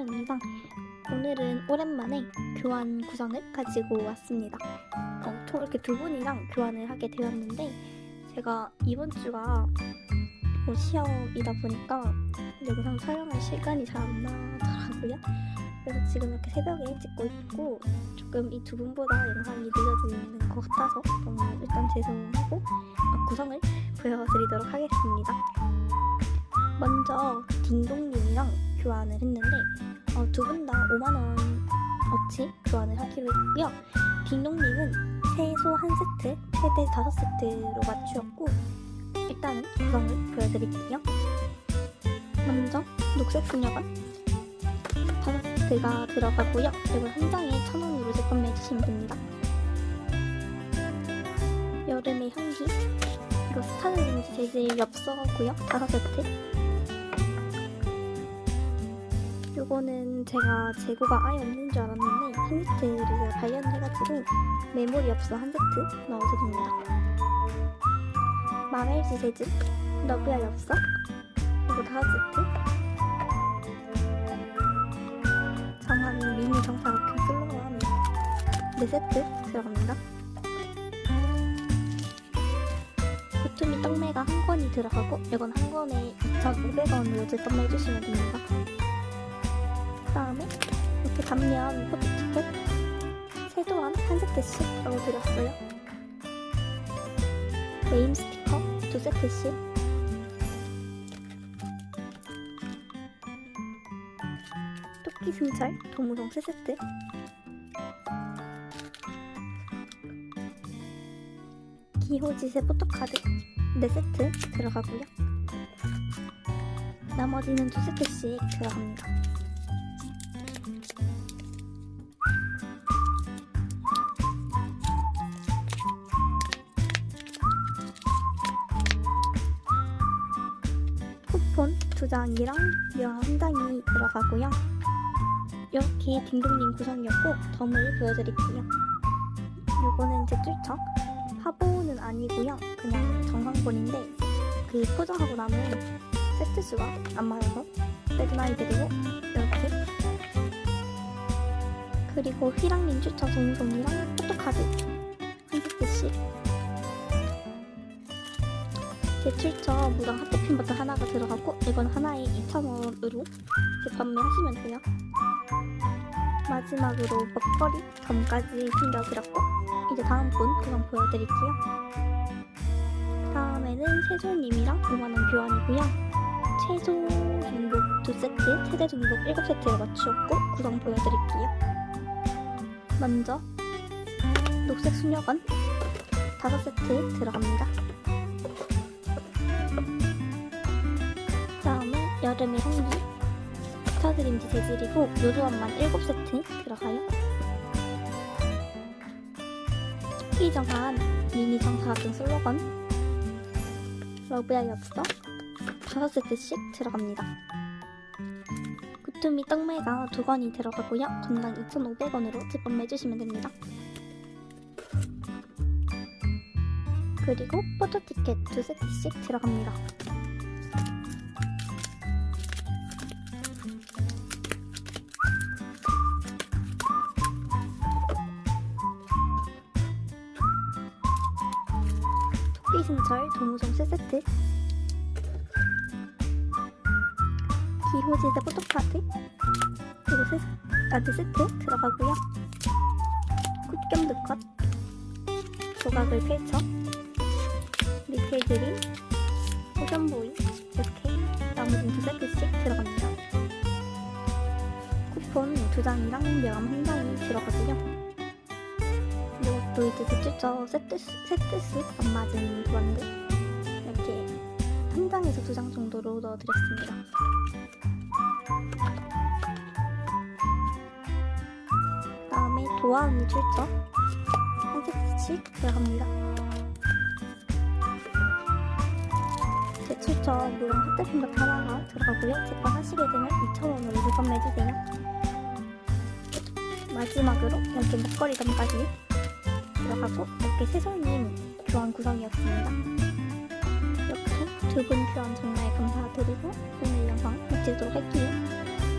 찰랑입니다. 오늘은 오랜만에 교환 구성을 가지고 왔습니다. 어, 총 이렇게 두 분이랑 교환을 하게 되었는데 제가 이번 주가 뭐 시험이다 보니까 영상 촬영할 시간이 잘 안 나더라고요. 그래서 지금 이렇게 새벽에 찍고 있고 조금 이 두 분보다 영상이 늦어지는 것 같아서 너무 일단 죄송하고 어, 구성을 보여드리도록 하겠습니다. 먼저 딩동님이랑 교환을 했는데 어, 두분 다 5만 원 어치 교환을 하기로 했고요. 딩동님은 최소 한 세트, 최대 다섯 세트로 맞추었고 일단은 구성을 보여드릴게요. 먼저 녹색 소녀가 다섯 세트가 들어가고요. 그리고 한 장에 천 원으로 제품해 주시면 됩니다. 여름의 향기 이거 스타일인지 재질 엽서고요. 다섯 세트. 요거는 제가 재고가 아예 없는 줄 알았는데 한 세트를 제가 발견해가지고 메모리 엽서 한 세트 넣어드립니다. 마멜지 재질, 러브야 엽서, 그리고 다섯 세트. 정한 미니 정사각형 슬로건 네 세트 들어갑니다. 보통이 떡매가 한 권이 들어가고 이건 한 권에 2,500원으로 제떡매 해주시면 됩니다. 단면 포토티켓 세 도안 한 세트씩 넣어드렸어요. 네임 스티커 두 세트씩 토끼 승철 도무동 세 세트 기호지세 포토카드 네 세트 들어가고요. 나머지는 두 세트씩 들어갑니다. 쿠폰 두 장이랑 명한 장이 들어가고요. 이렇게 딩동님 구성이었고 덤을 보여드릴게요. 요거는 제 뚫척 화보는 아니고요. 그냥 정상본인데 그 포장하고 남은 세트 수가 안 맞아서 빼드나이드리고 이렇게 그리고 휘랑님 추천 동송이랑 포토카드 한 세트씩 제출처 무당 핫도핀부터 하나가 들어가고 이건 하나에 2,000원으로 이제 판매하시면 돼요. 마지막으로 먹거리 점까지 챙겨드렸고 이제 다음 분 구성 보여드릴게요. 다음에는 세조님이랑 5만원 교환이고요. 최소 중복 2세트, 최대 중복 7세트를 맞추었고 구성 보여드릴게요. 먼저 녹색 수녀건 5세트 들어갑니다. 여름의 향기 스타드림즈 재질이고 요조함만 7세트 들어가요. 토끼정한 미니 정사각형 슬로건 러브야 엽서 5세트씩 들어갑니다. 구투미 떡매가 두 건이 들어가고요. 건당 2,500원으로 제품해주시면 됩니다. 그리고 포토티켓 두 세트씩 들어갑니다. 토끼승철 도무송 세 세트. 기호지대 포토카드 그리고 세, 아드 세트 들어가고요. 굿겸 드 컷. 조각을 펼쳐. 리필 그림. 포션보이 이렇게 나머지는 두 세트씩 들어갑니다. 쿠폰 두 장이랑 명한 장이 들어가고요 이것도 이제 제출처 세트수, 세트수 안 맞은 도안들 이렇게 한 장에서 두 장 정도로 넣어드렸습니다. 다음에 도화 언니 출처 한 세트씩 들어갑니다. 제 출처 무용 하트핀박 하나가 들어가고요. 제빵 하시게 되면 2,000원으로 제빵해주세요. 마지막으로 이렇게 목걸이 점까지 들어가고 이렇게 세손님 교환 구성이었습니다. 이렇게 두 분 교환 정말 감사드리고 오늘 영상 마치도록 할게요.